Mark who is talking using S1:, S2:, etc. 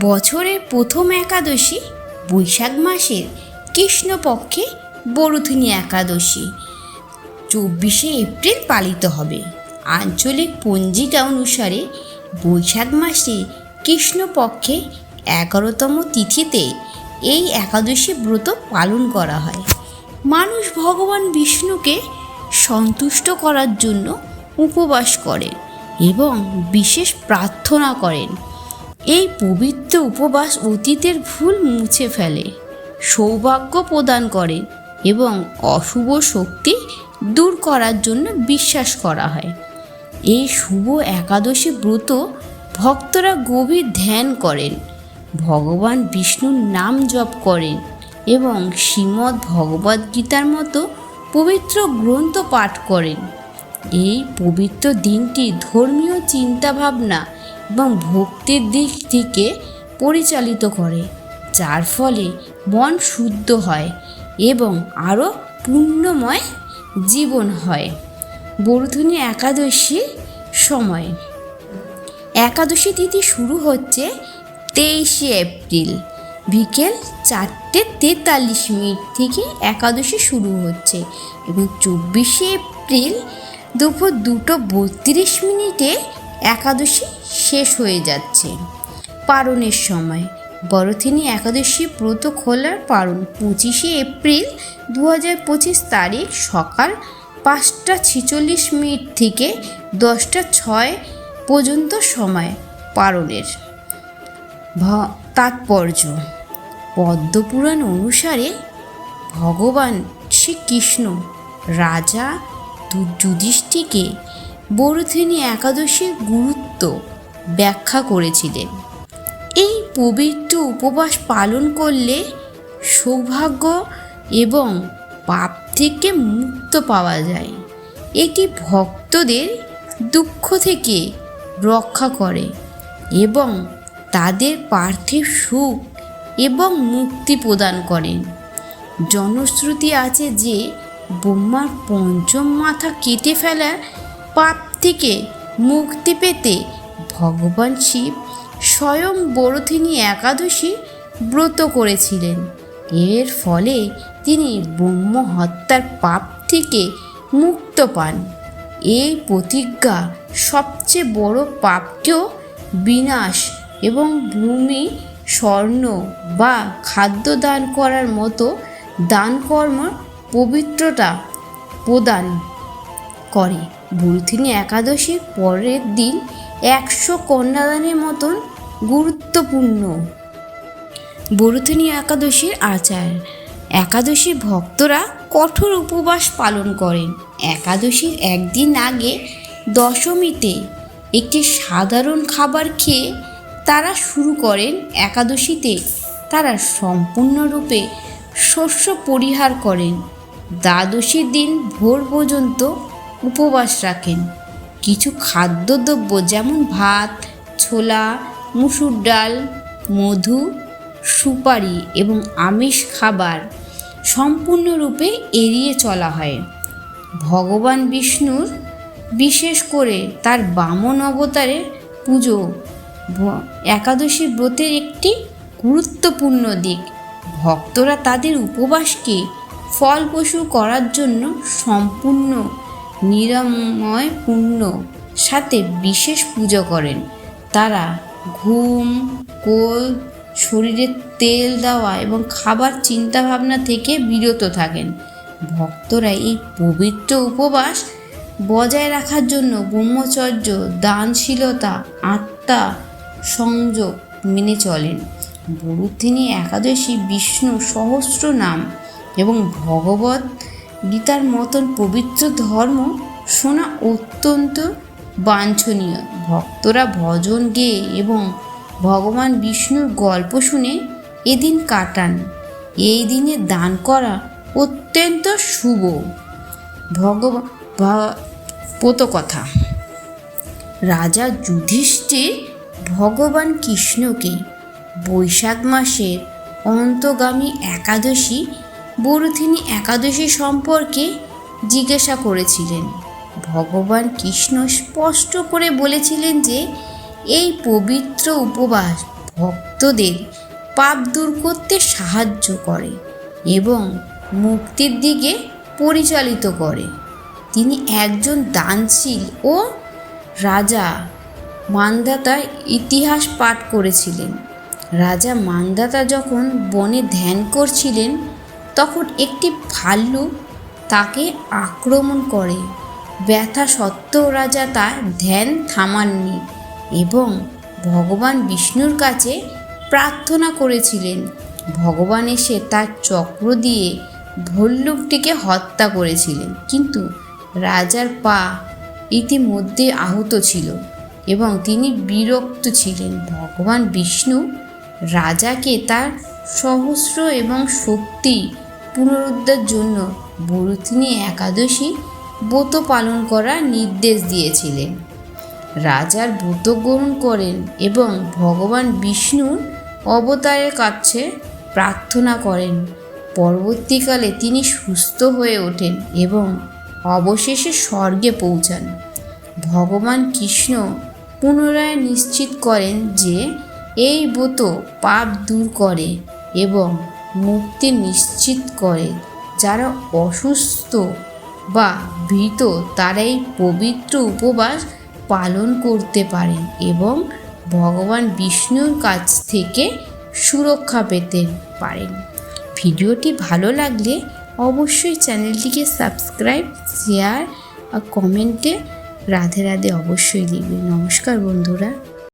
S1: বছরের প্রথম একাদশী বৈশাখ মাসের কৃষ্ণপক্ষে বরুথিনী একাদশী। চব্বিশে এপ্রিল পালিত হবে। আঞ্চলিক পঞ্জিকা অনুসারে বৈশাখ মাসে কৃষ্ণপক্ষে এগারোতম তিথিতে এই একাদশী ব্রত পালন করা হয়। মানুষ ভগবান বিষ্ণুকে সন্তুষ্ট করার জন্য উপবাস করেন এবং বিশেষ প্রার্থনা করেন। এই পবিত্র উপবাস অতীতের ভুল মুছে ফেলে, সৌভাগ্য প্রদান করে এবং অশুভ শক্তি দূর করার জন্য বিশ্বাস করা হয়। এই শুভ একাদশী ব্রত ভক্তরা গভীর ধ্যান করেন, ভগবান বিষ্ণুর নাম জপ করেন এবং শ্রীমদ্ ভগবদ্গীতার মতো পবিত্র গ্রন্থ পাঠ করেন। এই পবিত্র দিনটি ধর্মীয় চিন্তাভাবনা এবং ভক্তির দিক থেকে পরিচালিত করে, যার ফলে মন শুদ্ধ হয় এবং আরও পুণ্যময় জীবন হয়। বরুথনী একাদশীর সময়। একাদশী তিথি শুরু হচ্ছে তেইশে এপ্রিল। বিকেল চারটে তেতাল্লিশ মিনিট থেকে একাদশী শুরু হচ্ছে এবং চব্বিশে এপ্রিল দুপুর দুটো বত্রিশ মিনিটে একাদশী শেষ হয়ে যাচ্ছে। পারণের সময়। বরথিনী একাদশী ব্রত খোলার পারণ। পঁচিশে এপ্রিল দু হাজার পঁচিশ তারিখ সকাল পাঁচটা ছিচল্লিশ মিনিট থেকে দশটা ছয় পর্যন্ত সময় পারণের। তাৎপর্য। পদ্মপুরাণ অনুসারে ভগবান শ্রীকৃষ্ণ রাজা যুধিষ্ঠিকে বরুথিনী একাদশীর গুরুত্ব ব্যাখ্যা করেছিলেন। এই পবিত্র উপবাস পালন করলে সৌভাগ্য এবং পাপ থেকে মুক্ত পাওয়া যায়। এটি ভক্তদের দুঃখ থেকে রক্ষা করে এবং তাদের পার্থিব সুখ এবং মুক্তি প্রদান করেন। জনশ্রুতি আছে যে ব্রহ্মার পঞ্চম মাথা কেটে ফেলার পাপ থেকে মুক্তি পেতে ভগবান শিব স্বয়ং বরথিনী একাদশী ব্রত করেছিলেন। এর ফলে তিনি ব্রহ্ম হত্যার পাপ থেকে মুক্ত পান। এই প্রতিজ্ঞা সবচেয়ে বড় পাপকেও বিনাশ এবং ভূমি, স্বর্ণ বা খাদ্য দান করার মতো দান কর্ম পবিত্রতা প্রদান করে। বুলথিনী একাদশীর পরের দিন একশো কন্যাদানের মতন গুরুত্বপূর্ণ। বরুথিনী একাদশীর আচার। একাদশীর ভক্তরা কঠোর উপবাস পালন করেন। একাদশীর একদিন আগে দশমীতে একটি সাধারণ খাবার খেয়ে তারা শুরু করেন। একাদশীতে তারা সম্পূর্ণরূপে শস্য পরিহার করেন। দ্বাদশীর দিন ভোর পর্যন্ত উপবাস রাখেন। কিছু খাদ্যদ্রব্য যেমন ভাত, ছোলা, মুসুর ডাল, মধু, সুপারি এবং আমিষ খাবার সম্পূর্ণরূপে এড়িয়ে চলা হয়। ভগবান বিষ্ণুর বিশেষ করে তার বামন অবতারে পুজো একাদশী ব্রতের একটি গুরুত্বপূর্ণ দিক। ভক্তরা তাদের উপবাসকে ফলপ্রসূ করার জন্য সম্পূর্ণ নিরাময় পূর্ণ। সাথে বিশেষ পুজো করেন। তারা ঘুম, কোল, শরীরে তেল দেওয়া এবং খাবার চিন্তাভাবনা থেকে বিরত থাকেন। ভক্তরা এই পবিত্র উপবাস বজায় রাখার জন্য ব্রহ্মচর্য, দানশীলতা, আত্মা সংযোগ মেনে চলেন। বরুথিনী একাদশী বিষ্ণু সহস্র নাম এবং ভগবত গীতার মতন পবিত্র ধর্ম শোনা অত্যন্ত বাঞ্ছনীয়। ভক্তরা ভজন গেয়ে এবং ভগবান বিষ্ণুর গল্প শুনে এদিন কাটান। এই দিনে দান করা অত্যন্ত শুভ। ভগবান পোতকথা রাজা যুধিষ্ঠির ভগবান কৃষ্ণকে বৈশাখ মাসের অন্তগামী একাদশী বরুথিনী একাদশী সম্পর্কে জিজ্ঞাসা করেছিলেন। ভগবান কৃষ্ণ স্পষ্ট করে বলেছিলেন যে, এই পবিত্র উপবাস ভক্তদের পাপ দূর করতে সাহায্য করে এবং মুক্তির দিকে পরিচালিত করে। তিনি একজন দানশীল ও রাজা মান্দাতা ইতিহাস পাঠ করেছিলেন। রাজা মান্দাতা যখন বনে ধ্যান করছিলেন তখন একটি ভাল্লুক তাকে আক্রমণ করে। ব্যথা সত্ত্বেও রাজা তার ধ্যান থামাননি এবং ভগবান বিষ্ণুর কাছে প্রার্থনা করেছিলেন। ভগবান এসে তার চক্র দিয়ে ভল্লুকটিকে হত্যা করেছিলেন। কিন্তু রাজার পা ইতিমধ্যে আহত ছিল এবং তিনি বিরক্ত ছিলেন। ভগবান বিষ্ণু রাজাকে তার সহস্র এবং শক্তি পুনরুদ্ধার জন্য বরুথিনী একাদশী ব্রত পালন করার নির্দেশ দিয়েছিলেন। রাজার ব্রত গ্রহণ করেন এবং ভগবান বিষ্ণুর অবতারের কাছে প্রার্থনা করেন। পরবর্তীকালে তিনি সুস্থ হয়ে ওঠেন এবং অবশেষে স্বর্গে পৌঁছান। ভগবান কৃষ্ণ পুনরায় নিশ্চিত করেন যে এই ব্রত পাপ দূর করে এবং মুক্তি নিশ্চিত করে। যারা অসুস্থ বা ভীত তারা এই পবিত্র উপবাস পালন করতে পারেন এবং ভগবান বিষ্ণুর কাছ থেকে সুরক্ষা পেতে পারেন। ভিডিওটি ভালো লাগলে অবশ্যই চ্যানেলটিকে সাবস্ক্রাইব, শেয়ার আর কমেন্টে রাধে রাধে অবশ্যই লিখবে নমস্কার বন্ধুরা।